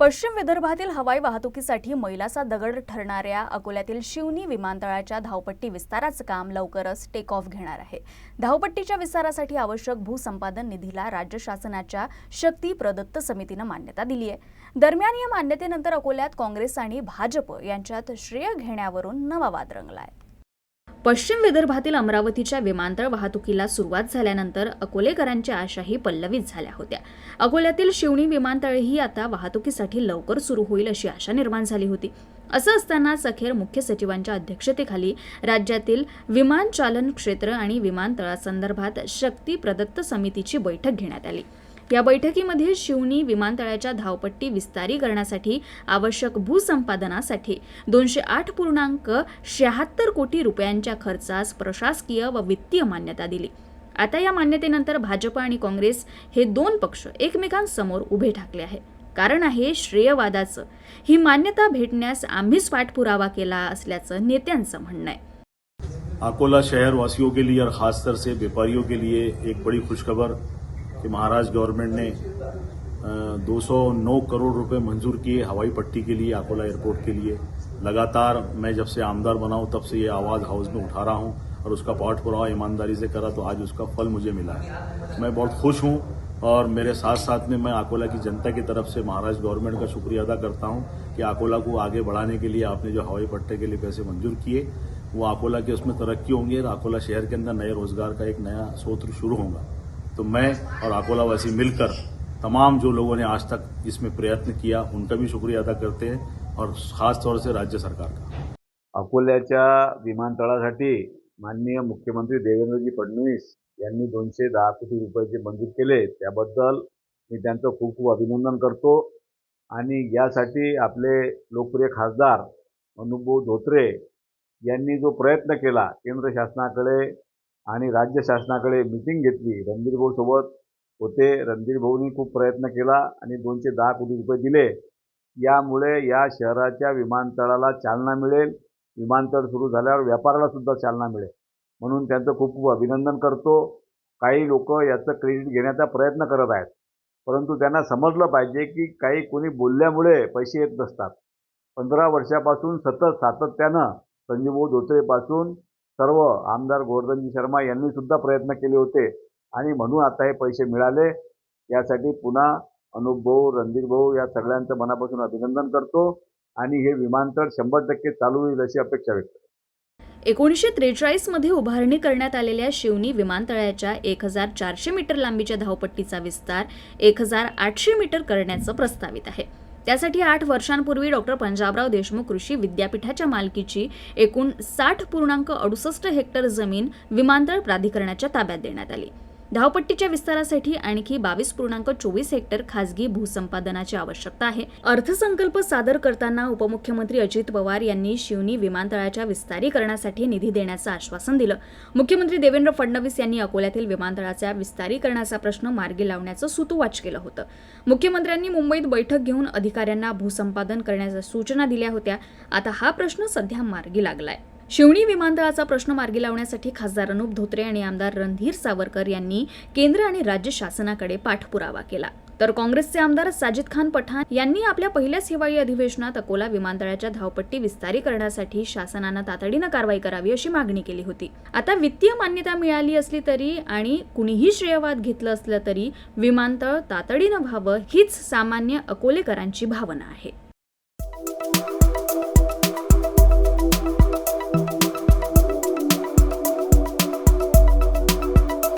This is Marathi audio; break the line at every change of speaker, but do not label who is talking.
पश्चिम विदर्भातील हवाई वाहतुकीसाठी मैलाचा दगड ठरणाऱ्या अकोल्यातील शिवनी विमानतळाच्या धावपट्टी विस्ताराचं काम लवकरच टेक ऑफ घेणार आहे. धावपट्टीच्या विस्तारासाठी आवश्यक भूसंपादन निधीला राज्य शासनाच्या शक्ती प्रदत्त समितीनं मान्यता दिली आहे. दरम्यान या मान्यतेनंतर अकोल्यात काँग्रेस आणि भाजप यांच्यात श्रेय घेण्यावरून नवा वाद रंगला आहे पश्चिम विदर्भातील अमरावतीच्या विमानतळ वाहतुकीला सुरुवात झाल्यानंतर अकोलेकरांच्या आशाही पल्लवीत झाल्या होत्या. अकोल्यातील शिवणी विमानतळही आता वाहतुकीसाठी लवकर सुरू होईल अशी आशा निर्माण झाली होती. असं असतानाच अखेर मुख्य सचिवांच्या अध्यक्षतेखाली राज्यातील विमानचालन क्षेत्र आणि विमानतळासंदर्भात शक्ती प्रदत्त समितीची बैठक घेण्यात आली. या बैठकीमध्ये शिवनी विमानतळाच्या धावपट्टी विस्तारीकरणासाठी आवश्यक भूसंपादनासाठी दोनशे आठ पूर्णांक शहात्तर कोटी रुपयांच्या खर्चास प्रशासकीय व वित्तीय मान्यता दिली. आता या मान्यतेनंतर भाजप आणि काँग्रेस हे दोन पक्ष एकमेकांसमोर उभे ठाकले आहे. कारण आहे श्रेयवादाचं. ही मान्यता भेटण्यास आम्हीच पाठपुरावा केला असल्याचं नेत्यांचं म्हणणं आहे.
अकोला शहर वासियों के लिए और खासतर से व्यापारियों के लिए एक बड़ी खुशखबर. कि महाराष्ट्र गवर्नमेंट ने अ, 209 करोड़ रुपए मंजूर किए हवाई पट्टी के लिए अकोला एयरपोर्ट के लिए। लगातार मैं जब से आमदार बना हूँ तब से ये आवाज़ हाउस में उठा रहा हूँ और उसका पाठ पुरावा ईमानदारी से करा तो आज उसका फल मुझे मिला है। मैं बहुत खुश हूँ और मेरे साथ साथ में मैं अकोला की जनता की तरफ़ से महाराष्ट्र गवर्नमेंट का शुक्रिया अदा करता हूँ कि अकोला को आगे बढ़ाने के लिए आपने जो हवाई पट्टे के लिए पैसे मंजूर किए वो अकोला के उसमें तरक्की होंगी और अकोला शहर के अंदर नए रोज़गार का एक नया सूत्र शुरू होगा। तो मैं और अकोलावासी मिलकर तमाम जो लोगों ने आज तक इसमें प्रयत्न किया उनका भी शुक्रिया अदा करते हैं और खास तौर से राज्य सरकार का।
अकोल्याच्या विमानतळासाठी माननीय मुख्यमंत्री देवेंद्रजी फडणवीस यांनी दोनशे दहा कोटी रुपयाचे मंजूर केले. त्याबद्दल मी त्यांचं खूप खूप अभिनंदन करतो. आणि यासाठी आपले लोकप्रिय खासदार अनुभव धोत्रे यांनी जो प्रयत्न केला केंद्र शासनाकडे आणि राज्य शासनाकडे मिटिंग घेतली. रणधीर होते. रणधीर भाऊनी खूप प्रयत्न केला आणि दोनशे दहा कोटी रुपये दिले. यामुळे या शहराच्या विमानतळाला चालना मिळेल. विमानतळ सुरू झाल्यावर व्यापाराला सुद्धा चालना मिळेल. म्हणून त्यांचं खूप खूप अभिनंदन करतो. काही लोक याचं क्रेडिट घेण्याचा प्रयत्न करत आहेत. परंतु त्यांना समजलं पाहिजे की काही कोणी बोलल्यामुळे पैसे येत नसतात. पंधरा वर्षापासून सतत सातत्यानं संजीवभाऊ धोत्रेपासून सर्व आमदार गोवर्धनजी शर्मा यांनी सुद्धा प्रयत्न केले होते. आणि म्हणून आता हे पैसे मिळाले. यासाठी पुन्हा अनुप भाऊ रणधीर भाऊ या सगळ्यांचं मनापासून अभिनंदन करतो. आणि हे विमानतळ शंभर टक्के चालू होईल अशी अपेक्षा व्यक्त
एकोणीसशे त्रेचाळीसमध्ये उभारणी करण्यात आलेल्या शिवनी विमानतळाच्या एक हजार चारशे मीटर लांबीच्या धावपट्टीचा विस्तार एक हजार आठशे मीटर करण्याचं प्रस्तावित आहे. त्यासाठी आठ वर्षांपूर्वी डॉक्टर पंजाबराव देशमुख कृषी विद्यापीठाच्या मालकीची एकूण साठ पूर्णांक अडुसष्ट हेक्टर जमीन विमानतळ प्राधिकरणाच्या ताब्यात देण्यात आली. धावपट्टीच्या विस्तारासाठी आणखी बावीस पूर्णांक चोवीस हेक्टर खासगी भूसंपादनाची आवश्यकता आहे. अर्थसंकल्प सादर करताना उपमुख्यमंत्री अजित पवार यांनी शिवनी विमानतळाच्या विस्तारीकरणासाठी निधी देण्याचं आश्वासन दिलं. मुख्यमंत्री देवेंद्र फडणवीस यांनी अकोल्यातील विमानतळाच्या विस्तारीकरणाचा प्रश्न मार्गी लावण्याचं सुतोवाच केलं होतं. मुख्यमंत्र्यांनी मुंबईत बैठक घेऊन अधिकाऱ्यांना भूसंपादन करण्याच्या सूचना दिल्या होत्या. आता हा प्रश्न सध्या मार्गी लागलाय. शिवणी विमानतळाचा प्रश्न मार्गी लावण्यासाठी खासदार अनुप धोत्रे आणि आमदार रणधीर सावरकर यांनी केंद्र आणि राज्य शासनाकडे पाठपुरावा केला. तर काँग्रेसचे आमदार साजिद खान पठाण यांनी आपल्या पहिल्याच हिवाळी अधिवेशनात अकोला विमानतळाच्या धावपट्टी विस्तारीकरणासाठी शासनानं तातडीनं कारवाई करावी अशी मागणी केली होती. आता वित्तीय मान्यता मिळाली असली तरी आणि कुणीही श्रेयवाद घेतलं असलं तरी विमानतळ तातडीनं व्हावं हीच सामान्य अकोलेकरांची भावना आहे.